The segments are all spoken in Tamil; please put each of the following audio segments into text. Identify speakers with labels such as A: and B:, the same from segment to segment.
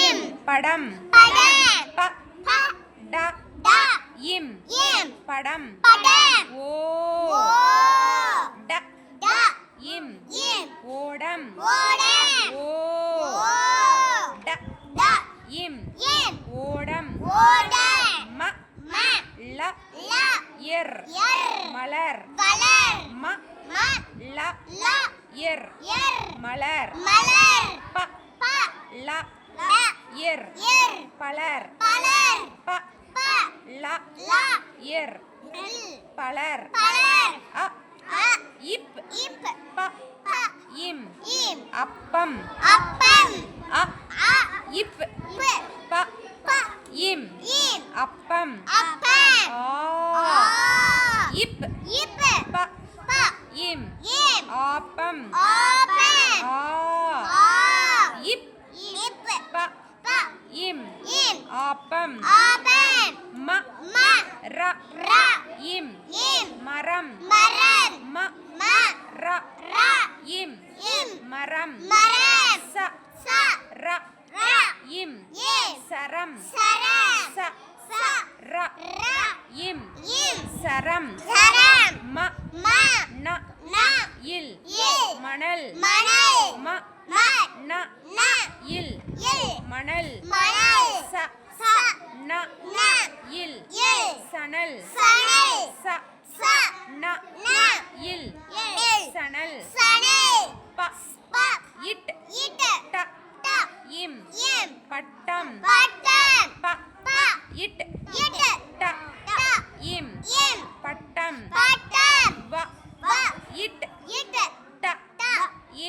A: இம். படம். ப. ட. இம். படம். ஓ. ட. இம். ஓடம். ஓ. ட. இம். ஓடம்.
B: ஓடம்.
A: ம. ல. எர். மலர். ம.
B: ம.
A: ல. எர். மலர்.
B: மலர்.
A: ப.
B: ப.
A: ல. எர் பலர்
B: பலர்
A: ப
B: ப
A: ல
B: இல்
A: பலர்
B: பலர்
A: அ இப்
B: இப்
A: ப
B: ப
A: இம்
B: இம்
A: அப்பம்
B: அப்பம்
A: அ இப்
B: ப
A: இம்
B: இம்
A: அப்பம்
B: அப்பம்
A: ஆ
B: ஆ
A: இப்
B: இப்
A: ப
B: ப
A: இம்
B: இம்
A: ஆப்பம்
B: ஆப்பம்
A: ஆ
B: ஆ
A: இப்
B: இப்
A: ப
B: ப
A: இம்
B: இம் ஆப்பம்.
A: ம
B: ம
A: ர
B: ர
A: இம்.
B: இம்.
A: மரம்.
B: மரம்.
A: ம
B: ம
A: ர
B: ர
A: இம்.
B: இம்.
A: மரம்.
B: மரம்.
A: ச
B: ச
A: ர
B: ர
A: இம்.
B: இம்.
A: சரம்.
B: சரம்.
A: ச
B: ச
A: ர
B: ர
A: இம்.
B: இம்.
A: சரம்.
B: சரம்.
A: ம
B: ம
A: ந
B: ந
A: இல்.
B: இல்.
A: மணல்.
B: மணல்.
A: ம
B: ம
A: ந
B: ந
A: இல்
B: இல்
A: மணல்
B: மணல்
A: ச
B: ச
A: ந
B: ந
A: இல்
B: இல்
A: சணல்
B: சணல்
A: ச
B: ச
A: ந
B: ந
A: இல்
B: இல்
A: சணல்
B: சணல்
A: ப
B: ப
A: இட்
B: இட்
A: ட
B: ட
A: இம்
B: இம்
A: பட்டம்.
B: பட்டம்.
A: ப
B: ப
A: இட்.
B: இட்.
A: ட
B: ட
A: இம்.
B: இம்.
A: பட்டம்.
B: பட்டம்.
A: வ
B: வ
A: இட்.
B: இட்.
A: ட
B: ட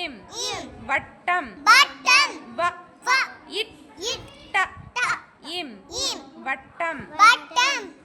A: இம்.
B: இம்.
A: வட்டம்.
B: பட்டம்
A: வ
B: வ
A: இட்.
B: இட்.
A: ட
B: ட
A: இம்.
B: இம்.
A: வட்டம்.
B: பட்டம்